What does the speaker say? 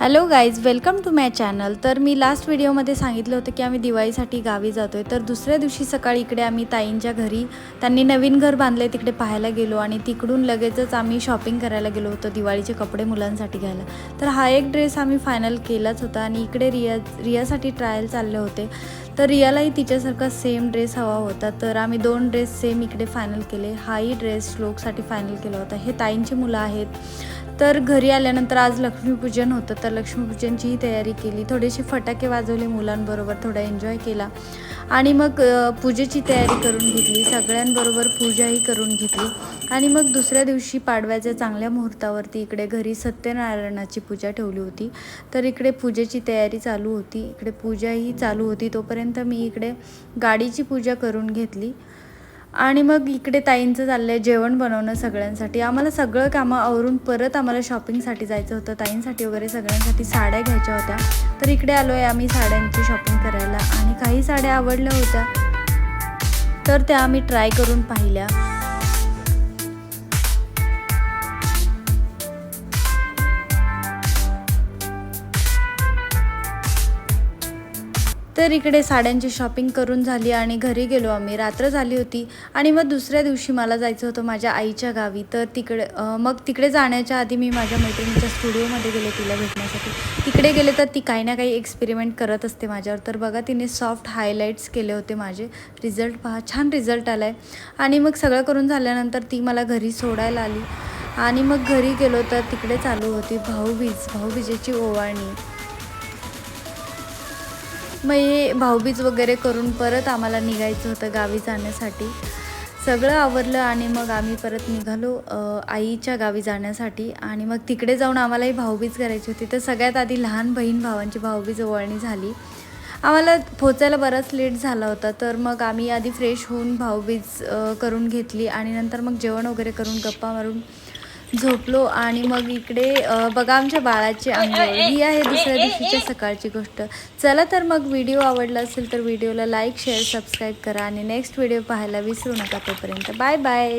Hello guys welcome to my channel तर मी last व्हिडिओमध्ये सांगितलं होतं की आम्ही दिवाळीसाठी गावी जातो आहे तर दुसऱ्या दिवशी सकाळी इकडे आम्ही ताईंच्या घरी त्यांनी नवीन घर बांधले तिकडे पाहायला गेलो आणि तिकडून लगेचच आम्ही शॉपिंग करायला गेलो होतो दिवाळीचे कपडे मुलांसाठी घ्यायला. तर हा एक ड्रेस आम्ही फायनल केलाच होता आणि इकडे रिया रियासाठी ट्रायल चालले होते. तर रियालाही तिच्यासारखा सेम ड्रेस हवा होता. तर आम्ही दोन ड्रेस सेम इकडे फायनल केले. हाही ड्रेस श्लोकसाठी फायनल केला होता. हे ताईंची मुलं आहेत. तर घरी आल्यानंतर आज लक्ष्मीपूजन होतं तर लक्ष्मीपूजनचीही तयारी केली. थोडेसे फटाके वाजवले मुलांबरोबर थोडा एन्जॉय केला. आणि मग पूजेची तयारी करून घेतली. सगळ्यांबरोबर पूजाही करून घेतली. आणि मग दुसऱ्या दिवशी पाडव्याच्या चांगल्या मुहूर्तावरती इकडे घरी सत्यनारायणाची पूजा ठेवली होती. तर इकडे पूजेची तयारी चालू होती. इकडे पूजाही चालू होती. तोपर्यंत मी इकडे गाडीची पूजा करून घेतली. आणि मग इकडे ताईंचं चाललं आहे जेवण बनवणं सगळ्यांसाठी. आम्हाला सगळं कामं आवरून परत आम्हाला शॉपिंगसाठी जायचं होतं. ताईंसाठी वगैरे सगळ्यांसाठी साड्या घ्यायच्या होत्या. तर इकडे आलो आहे आम्ही साड्यांची शॉपिंग करायला. आणि काही साड्या आवडल्या होत्या. तर त्या आम्ही ट्राय करून पाहिल्या. तर इकडे साड्यांची शॉपिंग करून झाली आणि घरी गेलो आम्ही. रात्र झाली होती आणि मग दुसऱ्या दिवशी मला जायचं होतं माझ्या आईच्या गावी. तर तिकडे मग तिकडे जाण्याच्या आधी मी माझ्या मैत्रिणीच्या स्टुडिओमध्ये गेले तिला भेटण्यासाठी. तिकडे गेले तर ती काही ना काही एक्सपेरिमेंट करत असते माझ्यावर. तर बघा तिने सॉफ्ट हायलाईट्स केले होते माझे. रिझल्ट पहा छान रिझल्ट आला आहे आणि मग सगळं करून झाल्यानंतर ती मला घरी सोडायला आली. आणि मग घरी गेलो तर तिकडे चालू होती भाऊबीज भाऊबीजेची ओवाळणी. मग हे भाऊबीज वगैरे करून परत आम्हाला निघायचं होतं गावी जाण्यासाठी. सगळं आवरलं आणि मग आम्ही परत निघालो आईच्या गावी जाण्यासाठी. आणि मग तिकडे जाऊन आम्हालाही भाऊबीज करायची होती. तर सगळ्यात आधी लहान बहीण भावांची भाऊबीज ओवाळणी झाली. आम्हाला पोचायला बराच लेट झाला होता. तर मग आम्ही आधी फ्रेश होऊन भाऊबीज करून घेतली आणि नंतर मग जेवण वगैरे करून गप्पा मारून झोपलो आणि मग इकडे बघा आमच्या बाळाची अंघोळ. ही आहे दुसऱ्या दिवशीच्या सकाळची गोष्ट. चला तर मग व्हिडिओ आवडला असेल तर व्हिडिओला लाईक शेअर सबस्क्राईब करा आणि नेक्स्ट व्हिडिओ पाहायला विसरू नका तोपर्यंत. Bye bye.